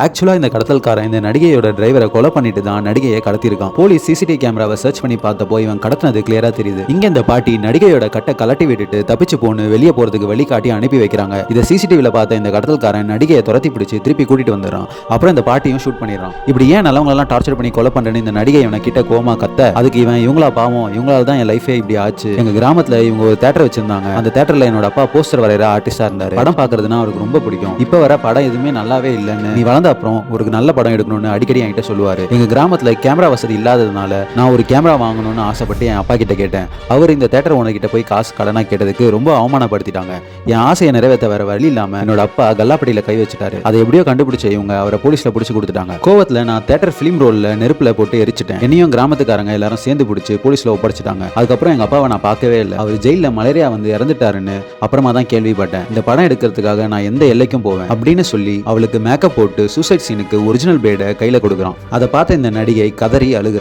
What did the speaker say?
ஆக்சுவலா இந்த கடத்தல்காரன் இந்த நடிகையோட டிரைவரை கொலை பண்ணிட்டு தான் நடிகையை கடத்திருக்கான் போலீஸ் சிசிடிவி கேமராவை சர்ச் பண்ணி பார்த்தப்போ இவன் கடத்தினது கிளியரா தெரியுது. இங்க இந்த பாட்டி நடிகையோட கட்டை கலட்டி விட்டுட்டு தப்பிச்சு போன்னு வெளியே போறதுக்கு வழி காட்டி அனுப்பி வைக்கிறாங்க. இதை சிசிடிவில பார்த்த இந்த கடத்தல்காரன் நடிகையை துரத்தி பிடிச்சி திருப்பி கூட்டிட்டு வந்துடுறான். அப்புறம் இந்த பாட்டியும் ஷூட் பண்ணிடுறான். இப்படி ஏன் நல்லவங்களெல்லாம் டார்ச்சர் பண்ணி கொலை பண்றேன்னு இந்த நடிகை இவனை கிட்ட கோமா கத்த அதுக்கு இவன் இவங்களா பாவம் இவங்களால தான் என் லைஃபே இப்படி ஆச்சு. எங்க கிராமத்துல இவங்க ஒரு தேட்டர் வச்சிருந்தாங்க. அந்த தேட்டர்ல என்னோட அப்பா போஸ்டர் வரைகிற ஆர்டிஸ்டா இருந்தாரு. படம் பாக்குறதுனா அவருக்கு ரொம்ப பிடிக்கும். இப்ப வர படம் எதுவுமே நல்லாவே இல்லைன்னு நீ வளர்ந்த அப்புறம் ஒரு நல்ல படம் எடுக்கணும்னு அடிக்கடி என்கிட்ட சொல்லுவாரு. எங்க கிராமத்துல கேமரா வசதி இல்லாததுனால நான் ஒரு கேமரா வாங்கணும்னு ஆசைப்பட்டு என் அப்பா கிட்ட கேட்டேன். அவர் இந்த தேட்டர் உனக்கிட்ட போய் காசு கடனா கேட்டதுக்கு ரொம்ப அவமானப்படுத்திட்டாங்க. என் ஆசையை நிறைவேற்ற வேற வழி இல்லாம என்னோட அப்பா கல்லாப்பட்டியில கை வச்சுட்டாரு. அதை எப்படியோ கண்டுபிடிச்ச இவங்க அவரை போலீஸ்ல பிடிச்சு கொடுத்துட்டாங்க. கோவத்துல நான் தேட்டர் ஃபிலிம் ரோல்ல நெருப்புல போட்டு எரிச்சிட்டேன். என்னையும் கிராமத்துக்காரங்க எல்லாரும் சேர்ந்து பிடிச்சி போலீஸ்ல ஒப்படைச்சிட்டாங்க. அதுக்கப்புறம் எங்க அப்பாவை நான் பார்க்கவே இல்லை. அவர் ஜெயில மலேரியா வந்து இறந்துட்டாருன்னு அப்புறமா தான் கேள்விப்பட்டேன். இந்த படம் எடுக்கிறதுக்காக நான் எந்த எல்லைக்கும் போவேன் அப்படின்னு சொல்லி அவளுக்கு மேக்கப் போட்டு சூசைட் சீனுக்கு ஒரிஜினல் பிளேடை கையில கொடுக்குறான். அதை பார்த்த இந்த நடிகை கதறி அழுகிறார்